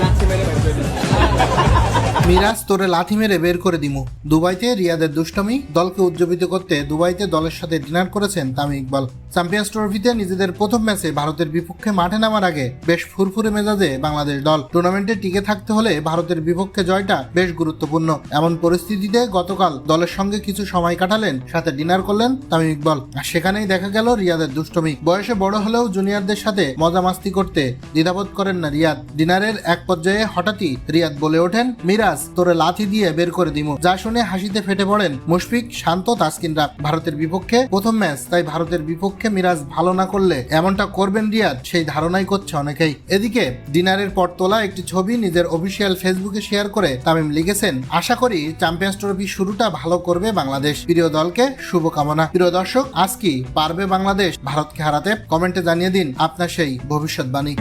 লাথি মেরে বের করে দিই। মিরাজ তোরে লাথি মেরে বের করে দিমু। দুবাইতে রিয়াদের দুষ্টমি, দলকে উজ্জীবিত করতে দুবাইতে দলের সাথে ডিনার করেছেন তামিম ইকবাল। চ্যাম্পিয়ন্স ট্রফিতে নিজেদের প্রথম ম্যাচে ভারতের বিপক্ষে মাঠে নামার আগে বেশ ফুরফুরে মেজাজে বাংলাদেশ দল। টুর্নামেন্টে টিকে থাকতে হলে ভারতের বিপক্ষে জয়টা বেশ গুরুত্বপূর্ণ। এমন পরিস্থিতিতে গতকাল দলের সঙ্গে কিছু সময় কাটালেন, সাথে ডিনার করলেন তামিম ইকবাল। আর সেখানেই দেখা গেল রিয়াদের দুষ্টমি। বয়সে বড় হলেও জুনিয়রদের সাথে মজা মাস্তি করতে দ্বিধাবোধ করেন না রিয়াদ। ডিনারের এক পর্যায়ে হঠাৎই রিয়াদ বলে ওঠেন, মিরাজ তোরে লাথি দিয়ে বের করে দিমু। যা শুনে হাসিতে ফেটে পড়েন মুশফিক, শান্ত তাসকিনরা। ভারতের বিপক্ষে প্রথম ম্যাচ, তাই ভারতের বিপক্ষে মিরাজ ভালো না করলে এমনটা করবেন রিয়াদ, সেই ধারণাই করছে অনেকেই। এদিকে, ডিনারের পর তোলা একটি ছবি নিজের অফিসিয়াল ফেসবুকে শেয়ার করে তামিম লিখেছেন, আশা করি চ্যাম্পিয়ন্স ট্রফি শুরুটা ভালো করবে বাংলাদেশ। প্রিয় দলকে শুভকামনা। প্রিয় দর্শক, আজ কি পারবে বাংলাদেশ? ভারতকে হারাতে কমেন্টে জানিয়ে দিন আপনার সেই ভবিষ্যৎবাণী।